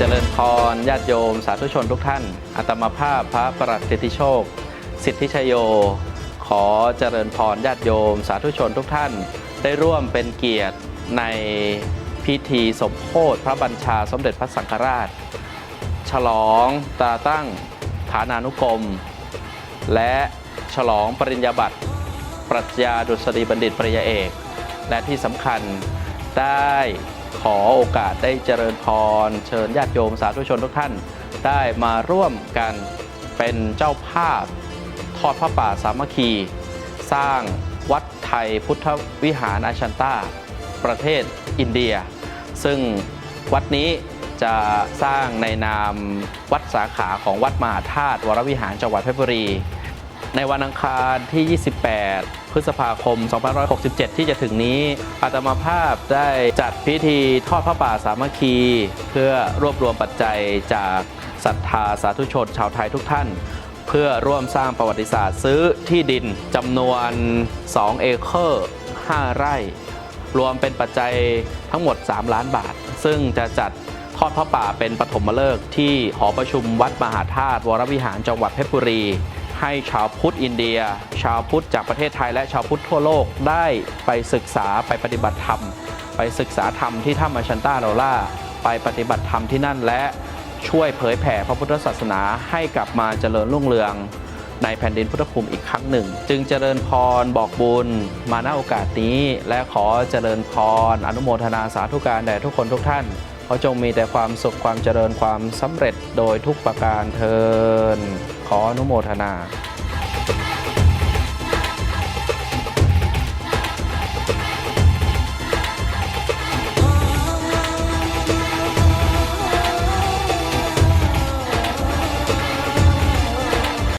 เจริญพรญาติโยม สาธุชนทุกท่านอาตมาภาพพระประหลัดสิทธิโชค สิทธิชโย ขอเจริญพรญาติโยม สาธุชนทุกท่าน ได้ร่วมเป็นเกียรติในพิธีสมโภชพระบัญชาสมเด็จพระสังฆราช ฉลองตาตั้งฐานานุกรม และฉลองปริญญาบัตรปรัชญาดุษฎีบัณฑิตปริญญาเอก และที่สำคัญได้ ขอโอกาสได้เจริญพร เชิญญาติโยมสาธุชนทุกท่าน ได้มาร่วมกันเป็นเจ้าภาพทอดพระป่าสามัคคี สร้างวัดไทยพุทธวิหารอาชันตาประเทศอินเดีย ซึ่งวัดนี้จะสร้างในนามวัดสาขาของวัดมหาธาตุวรวิหารจังหวัดเพชรบุรี ในวันอังคารที่ 28 พฤษภาคม 2567 ที่จะถึงนี้อาตมาภาพได้จัดพิธีทอดพระป่าสามัคคี เพื่อรวบรวมปัจจัยจากศรัทธาสาธุชนชาวไทยทุกท่าน เพื่อร่วมสร้างประวัติศาสตร์ซื้อที่ดินจำนวน 2 เอเคอร์ 5 ไร่ รวมเป็นปัจจัยทั้งหมด 3 ล้านบาท ซึ่งจะจัดทอดพระป่าเป็นปฐมฤกษ์ที่หอประชุมวัดมหาธาตุวรวิหารจังหวัดเพชรบุรี ให้ชาวพุทธอินเดีย ชาวพุทธจากประเทศไทยและชาวพุทธทั่วโลกได้ไปศึกษาไปปฏิบัติธรรม ไปศึกษาธรรมที่ถ้ำอชันตาโรล่าไปปฏิบัติธรรมที่นั่นและช่วยเผยแผ่พระพุทธศาสนาให้กลับมาเจริญรุ่งเรือง ในแผ่นดินพุทธภูมิอีกครั้งหนึ่ง จึงเจริญพรบอกบุญ มาณโอกาสนี้ และขอเจริญพรอนุโมทนาสาธุการแด่ทุกคนทุกท่าน ขอจงมีแต่ความสุขความเจริญความสำเร็จโดยทุกประการเทินขออนุโมทนา